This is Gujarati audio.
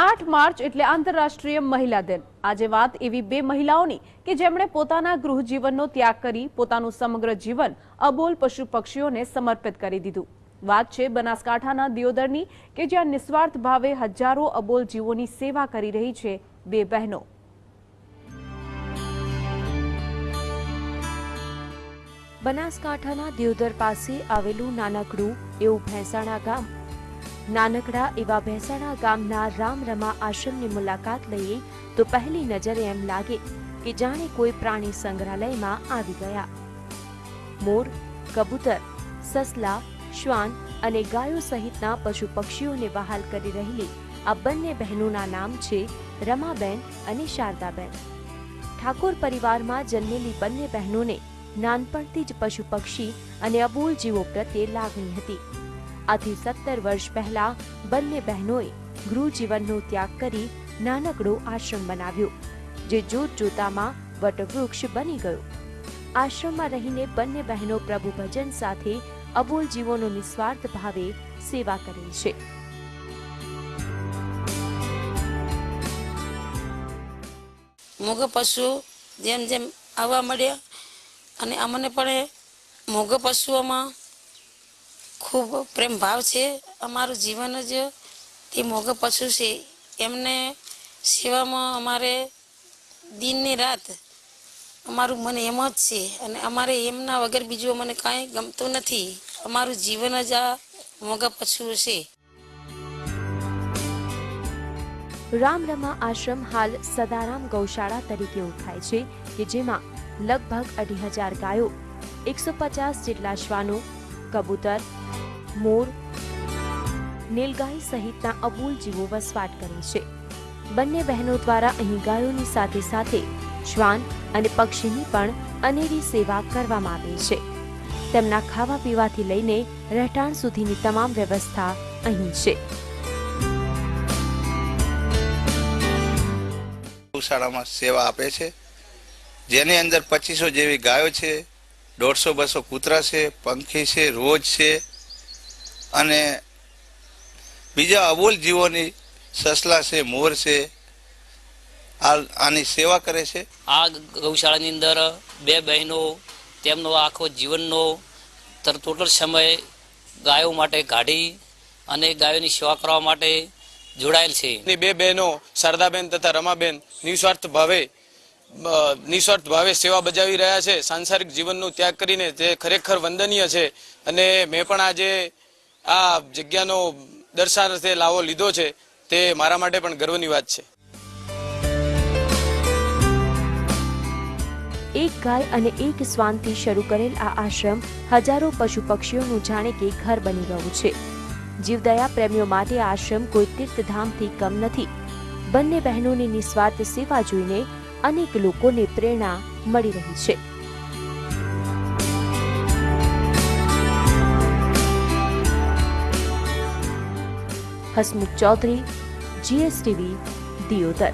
આઠ માર્ચ એટલે આંતરરાષ્ટ્રીય મહિલા દિન. આજે વાત એવી બે મહિલાઓની કે જેમણે પોતાના ગૃહ જીવનનો ત્યાગ કરી, પોતાનું સમગ્ર જીવન અબોલ પશુ પક્ષીઓને સમર્પિત કરી દીધું. વાત છે બનાસકાંઠાના દિયોદરની કે જ્યાં નિસ્વાર્થ ભાવે હજારો અબોલ જીવોની સેવા કરી રહી છે બે બહેનો. બનાસકાંઠાના દિયોદર પાસે આવેલું નાનકડું એવું ભેંસાણા ગામ નાનકડા એવા ભેસાણા ગામના રામ રમા આશ્રમની મુલાકાત લઈએ તો પહેલી નજરે એમ લાગે કે જાણે કોઈ પ્રાણી સંગ્રહાલયમાં આવી ગયા. મોર, કબૂતર, સસલા, શ્વાન અને ગાયો સહિતના પશુ પક્ષીઓને વહાલ કરી રહેલી આ બંને બહેનોના નામ છે રમાબેન અને શારદાબેન. ઠાકોર પરિવારમાં જન્મેલી બંને બહેનોને નાનપણથી જ પશુ પક્ષી અને અબોલ જીવો પ્રત્યે લાગણી હતી. આથી સત્તર વર્ષ પહેલા બંને બહેનોએ ગૃહ જીવનનો ત્યાગ કરી નાનકડો આશ્રમ બનાવ્યો, જે જોત જોતામાં વટવૃક્ષ બની ગયો. આશ્રમમાં રહીને બંને બહેનો પ્રભુ ભજન સાથે અબોલ જીવોનો નિસ્વાર્થ ભાવે સેવા કરે છે. મોગ પશુઓ જેમ જેમ આવવા મળ્યા અને અમને પણ મોગ પશુઓમાં ખૂબ પ્રેમ ભાવ છે. અમારું જીવન જ તે મોગ પશુ છે. એમને સેવામાં અમારે દિનની રાત અમારું મન એમ જ છે અને અમારે એમના વગર બીજું મને કાંઈ ગમતું નથી. અમારું જીવન જ આ મોગ પશુ છે. રામરમા આશ્રમ હાલ સદારામ ગૌશાળા તરીકે ઓળખાય છે કે જેમાં લગભગ અઢી હજાર ગાયો, એકસો પચાસ જેટલા શ્વાનો, કબૂતર મોર નીલગાય સહિતના અબોલ જીવો વસવાટ કરે છે. બંને બહેનો દ્વારા અહીં ગાયોની સાથે સાથે શ્વાન અને પક્ષીની પણ અનેરી સેવા કરવામાં આવે છે. તેમના ખાવા પીવાથી લઈને રહેઠાણ સુધીની તમામ વ્યવસ્થા અહીં છે. ગૌશાળામાં સેવા આપે છે. જેની અંદર પચીસો જેવી ગાયો છે, દોઢસો બસો કૂતરા છે, પંખી છે, રોજ છે અને બીજા અબોલ જીવોની સસલા છે મોર છે આની સેવા કરે છે. આ ગૌશાળાની અંદર બે બહેનો તેમનો આખો જીવનનો તર ટોટલ સમય ગાયો માટે કાઢી અને ગાયોની સેવા કરવા માટે જોડાયેલ છે. એ બે બહેનો શારદાબેન તથા રમાબેન નિસ્વાર્થ ભાવે નિસ્વાર્થ ભાવે સેવા બજાવી રહ્યા છે. સાંસારિક જીવનનો ત્યાગ કરીને તે ખરેખર વંદનીય છે. અને મેં પણ આજે આ જગ્યાનો દર્શાનાર્થે લાવો લીધો છે, તે મારા માટે પણ ગર્વની વાત છે. એક ગાય અને એક શ્વાનથી શરૂ કરેલ આ આશ્રમ હજારો પશુ પક્ષીઓનું જાણે કે ઘર બની ગયું છે. જીવદયા પ્રેમીઓ માટે આશ્રમ કોઈ તીર્થધામથી કમ નથી. બંને બહેનોની નિસ્વાર્થ સેવા જોઈને અનેક લોકોને પ્રેરણા મળી રહી છે. હસમુખ ચૌધરી જીએસટીવી દિયોદર.